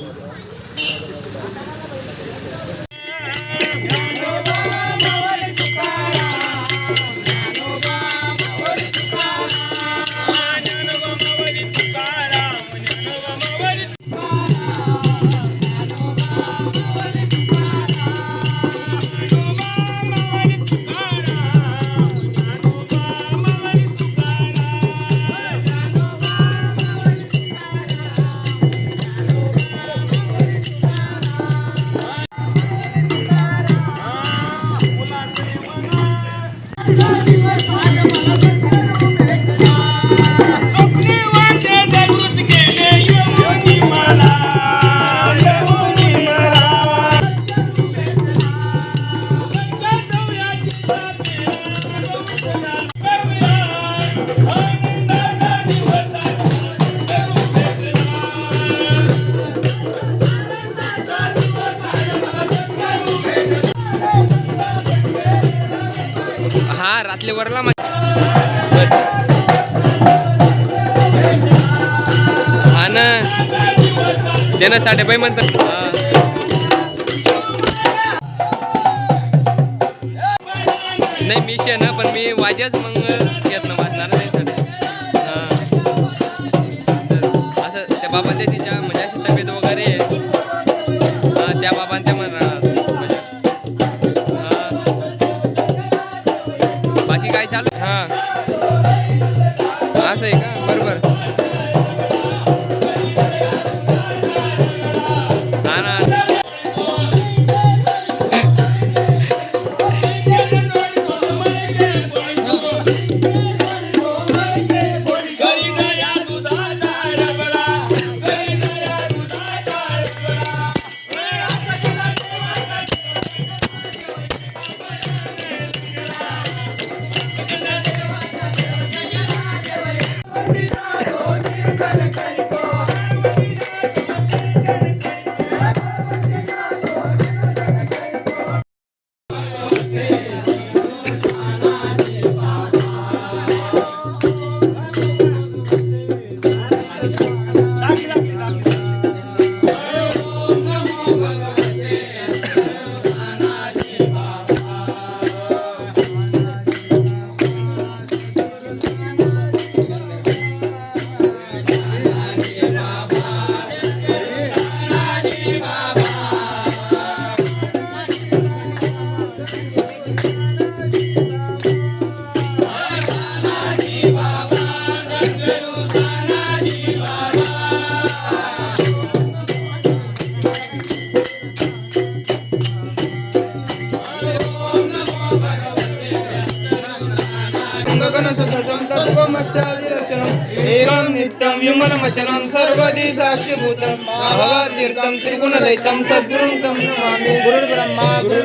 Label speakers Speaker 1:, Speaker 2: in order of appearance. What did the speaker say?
Speaker 1: Yeah. हा रातले वरला मा- हा ना. त्यानं साठे बाई म्हणतात. नाही मी शे ना पण मी वाजेच मग येत ना वाजणार नाही साठे. असं त्या बाबा तिच्या म्हणजे अशी तब्येत वगैरे त्या बाबांच्या चालू हां. असं आहे का? बरोबर తత్వమశాదిలక్షణం
Speaker 2: ఏకం నిత్యం విమలమచలం సర్వది సాక్షిభూతం. మహాతీర్థం త్రిగుణదైతం సద్గురుం తం గురుడు బ్రహ్మ గురు